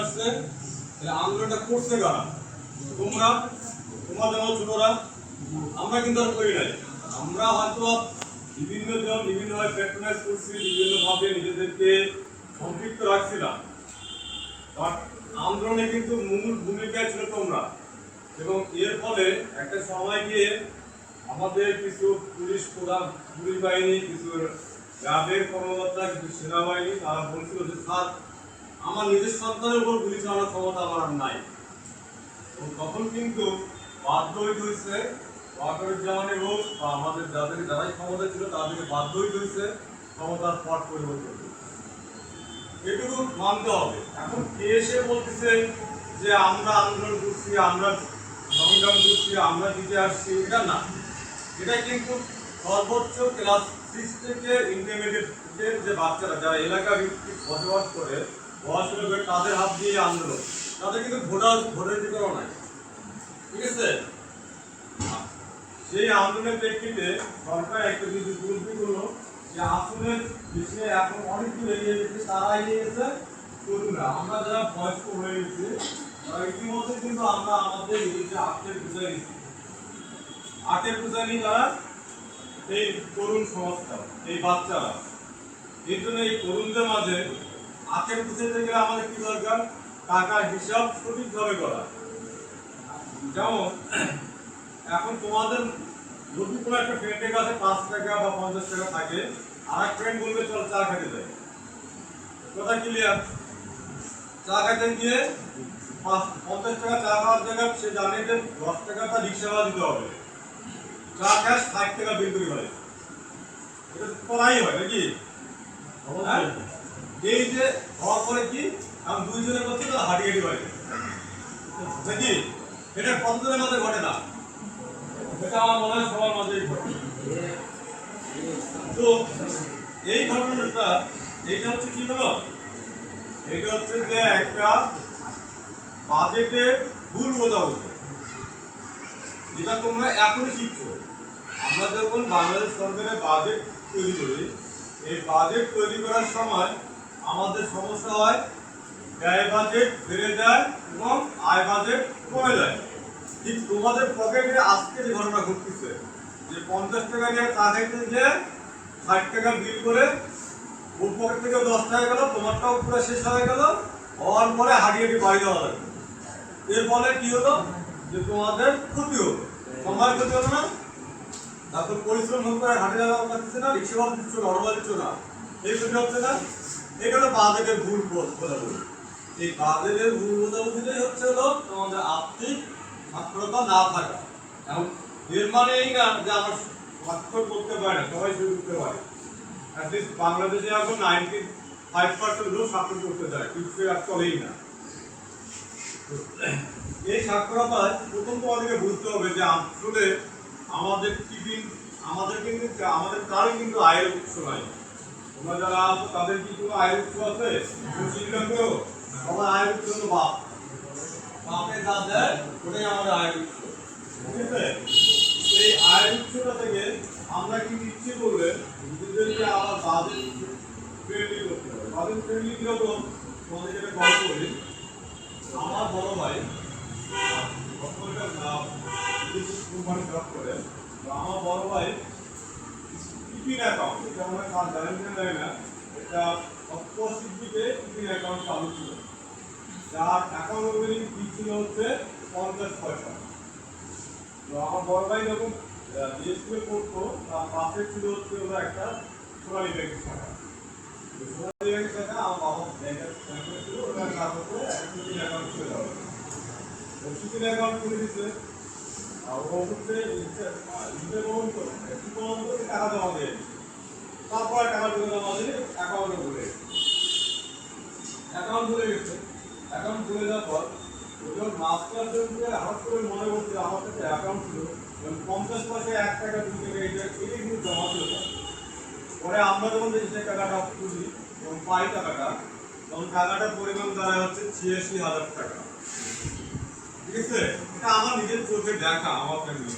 আসছে তাহলে আন্দোলনটা করছে কারা? তোমরা, তোমাদের মতো ছোটরা, আমরা কিন্তু আর করি নাই। আমরা হয়তো বিভিন্ন জন বিভিন্নভাবে প্যাট্রোনাইজ করছি, বিভিন্নভাবে নিজেদেরকে সম্পৃক্ত রাখছিলাম বাট আন্দোলনে কিন্তু মূল ভূমিকা ছিল তোমরা। এবং এর ফলে একটা সময় গিয়ে আমাদের কিছু পুলিশ প্রধান, পুলিশ বাহিনী, কিছু র্যাবের কর্মকর্তা, কিছু সেনাবাহিনী, তারা বলছিল যে, স্যার আমার নিজের সন্তানের উপর গুলি চালানোর ক্ষমতা আমার আর নাই। তখন কিন্তু বাধ্য হইতে হয়েছে ওয়াকারুজ্জামানের হোক বা আমাদের যাদের যারাই ক্ষমতা ছিল, তাদেরকে বাধ্য হইতে হয়েছে ক্ষমতার পট পরিবর্তন এটুকু মানতে হবে। এখন কে এসে বলতেছে যে আমরা আন্দোলন করছি, আমরা সংগ্রাম করছি, আমরা জিতে আসছি, এটা না। এটা কিন্তু সর্বোচ্চ ক্লাস সিক্স থেকে ইন্টারমিডিয়েটের যে বাচ্চারা, যারা এলাকা ভিত্তিক বসবাস করে পড়াশোনা করে তাদের হাত দিয়ে আন্দোলন। তাদের কিন্তু ভোটার ভোটের অধিকারও নাই। ঠিক আছে? সেই আন্দোলনের প্রেক্ষিতে সরকার একটা কিছু উপলব্ধি করল যে আসনের বিষয়ে এখন অনেক দূর এগিয়ে গেছে, তারা এগিয়ে গেছে, তরুণরা। আমরা যারা বয়স্ক হয়ে গেছি ইতিমধ্যে কিন্তু আমরা আমাদের এই যে আটের পূজা নিচ্ছি আটের পূজা নিয়ে তারা এই তরুণ সমাজটা এই বাচ্চারা। এই জন্য এই তরুণদের মাঝে আটের পুজোতে গেলে আমাদের কি দরকার? টাকার হিসাব সঠিকভাবে করা। যেমন এখন তোমাদের যদি কোনো একটা ফ্রেন্ডের কাছে পাঁচ টাকা বা পঞ্চাশ টাকা থাকে আর এক ফ্রেন্ড বলবে চল চা খেতে যাই। কথা ক্লিয়ার চা খেতে গিয়ে পঞ্চাশ টাকা চা খাওয়ার জায়গায় সে জানে যে দশ টাকা তার রিক্সা ভাড়া দিতে হবে। চা খাস ষাট টাকা বিল করে। হয় এটা করাই হয় নাকি? হ্যাঁ? এই যে হওয়ার পরে কি? আমি দুইজনের মধ্যে তো হাঁটিয়ে বাড়ি নাকি? এটা কতজনের মাঝে ঘটে না? এটা আমার মনে হয় সবার মাঝেই ঘটে। তো এই ঘটনাটা, এইটা হচ্ছে কি হলো এটা হচ্ছে যে একটা বাজেটে ভুল বোঝাবুঝি। যেটা তোমরা এখনই শিখছো। আমরা যখন বাংলাদেশ সরকারের বাজেট তৈরি করি, এই বাজেট তৈরি করার সময় আমাদের সমস্যা হয় ব্যয় বাজেট বেড়ে যায় এবং আয় বাজেট কমে যায়। ঠিক তোমাদের পকেটে আজকে যে ঘটনা ঘটতেছে, যে পঞ্চাশ টাকা নিয়ে চা খাইতে যে ষাট টাকা বিল করে ওর পকেট থেকে দশ টাকা গেল, তোমারটাও পুরো শেষ হয়ে গেল, হওয়ার পরে হারিয়ে হাঁটি বাড়ি যাওয়া লাগবে। এর ফলে কি হলো? যে তোমাদের ক্ষতি হলো। সময় ক্ষতি হলো না? তারপর পরিশ্রম করে হাটে যাওয়া পারতেছে না, রিক্সা ভাড়া দিচ্ছ না, অটো দিচ্ছ না, এই ক্ষতি হচ্ছে না? এটা হলো বাজেটের ভুল বোঝাবুঝি এই বাজেটের ভুল বোঝাবুঝিটাই হচ্ছে হলো তোমাদের আর্থিক সাক্ষরতা না থাকা। এখন এর মানে এই না যে আমরা স্বাক্ষর করতে পারি না, সবাই শুরু করতে পারে। অ্যাটলিস্ট বাংলাদেশে এখন নাইনটি ফাইভ পার্সেন্ট লোক স্বাক্ষর করতে চায়, কিন্তু আর চলেই না। এই সাক্ষরতায় প্রথম তোমাদেরকে বুঝতে হবে যে আসলে আমাদের টিফিন আমাদের কিন্তু আমাদের কারও কিন্তু আয়ের উৎস নাই। তোমরা যারা আছো, তাদের কি কোনো আয়ের উৎস আছে? চিন্তা করো আমার আয়ের উৎস হলো বাপ। বাপে যা দেয়, ওটাই আমাদের আয়ের উৎস ঠিক আছে? এই আয়ের উৎসটা থেকে আমরা কিন্তু ইচ্ছে করলে নিজেদেরকে আবার বাজেট ফ্রেন্ডলি করতে হবে? বাজেট ফ্রেন্ডলি কীরকম? তোমাদের যেটা গল্প করি আমার বড় ভাই কোম্পানি জব করে। তো আমার বড় ভাই টিফিন অ্যাকাউন্ট এটা আমরা কাজ জানেন কিনা না। এটা অপসিদ্ধিতে টিফিন অ্যাকাউন্ট চালু ছিল। যার অ্যাকাউন্ট ওপেনিং ফি ছিল হচ্ছে পঞ্চাশ পয়সা। তো আমার বড় ভাই যখন বিএসপি পড়তো, তার পাশে ছিল হচ্ছে ওরা একটা সোনালী ব্যাংকের শাখা। সোনালী ব্যাংকের শাখা আমার বাবা ব্যাংকের ব্যাংকে ছিল কাজ হচ্ছে একটা টিফিন অ্যাকাউন্ট খুলে দেওয়া টিফিন অ্যাকাউন্ট খুলে দিচ্ছে গেছে যাওয়ার পর মনে আমার অ্যাকাউন্ট ছিল এবং পঞ্চাশ এক টাকা কিন্তু জমা। পরে আমরা যখন যে টাকাটা খুঁজি এবং পাই টাকাটা, তখন টাকাটার পরিমাণ দাঁড়ায় হচ্ছে ছিয়াশি হাজার টাকা নিজের চোখে দেখা, আমার ফ্যামিলি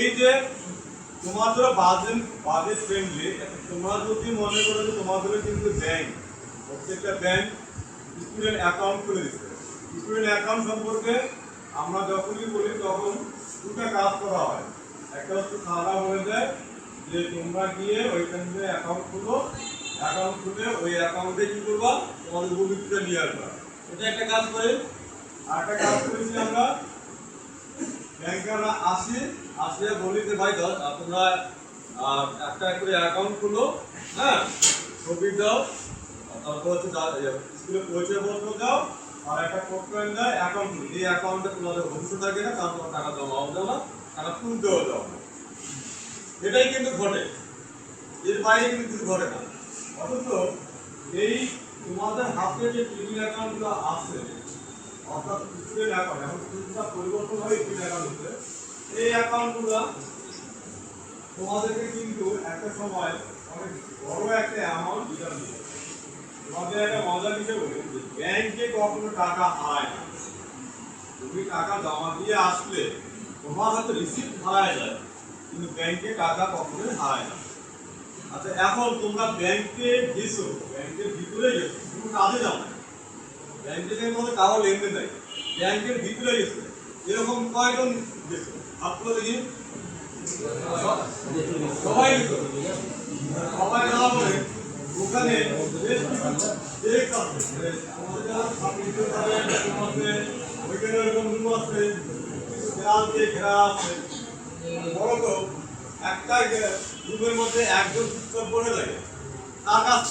এই যে বাজেট ফ্রেন্ডলি তোমরা যদি মনে করো যে তোমাদের প্রত্যেকটা ব্যাংক স্টুডেন্ট অ্যাকাউন্ট খুলে দিচ্ছে। অ্যাকাউন্ট সম্পর্কে আমরা যখনই বলি তখন দুটা কাজ করা হয়। একটা হচ্ছে সাদা বলে দেয় যে তোমরা গিয়ে ওইখান থেকে অ্যাকাউন্ট খুলো। অ্যাকাউন্ট খুলে ওই অ্যাকাউন্টে কি করবা? তোমাদের উপবৃত্তিটা নিয়ে আসবা। এটা একটা কাজ করে। আর একটা কাজ করেছি আমরা ব্যাংকাররা আসে আসলে বলি যে ভাই ধর তোমরা একটা করে অ্যাকাউন্ট খুলো হ্যাঁ ছবি দাও তারপর হচ্ছে যা- স্কুলে পরিচয়পত্র দাও আর একটা কোড কয়েন দেয় অ্যাকাউন্ট খুলি এই অ্যাকাউন্টে তোমাদের ভবিষ্যৎ থাকে না তোমার টাকা জমাও দাও না টাকা তুলতেও দাও না এটাই কিন্তু ঘটে এর বাইরে কিন্তু ঘটে না অথচ এই তোমাদের হাতে যে টিভি অ্যাকাউন্টগুলো আছে অর্থাৎ স্টুডেন্ট অ্যাকাউন্ট এখন কিছুটা পরিবর্তন হয় স্টুডেন্ট অ্যাকাউন্ট এই অ্যাকাউন্টগুলো তোমাদেরকে কিন্তু একটা সময় অনেক বড় একটা অ্যামাউন্ট রিটার্ন দিবে তোমাদের একটা মজার বিষয় বলি ব্যাংকে কখনো টাকা হারায় না তুমি টাকা জমা দিয়ে আসলে তোমার হাতে রিসিপ্ট হারায় যায় কিন্তু ব্যাংকে টাকা কখনোই হারায় না আচ্ছা এখন তোমরা ব্যাংকে গেছো ব্যাংকের ভিতরে গেছো তুমি কাজে যাও না। ব্যাংকে থেকে তোমাদের কারও লেনদেন নাই। ব্যাংকের ভিতরে গেছো। এরকম কয়জন গেছো? হাত দেখি সবাই সবাই যাওয়া পরে ওখানে ওইখানে এরকম আছে ঘেরা আছে। বড় তো একটা রুমের মধ্যে একজন চুপচাপ বসে থাকে। তার কাজ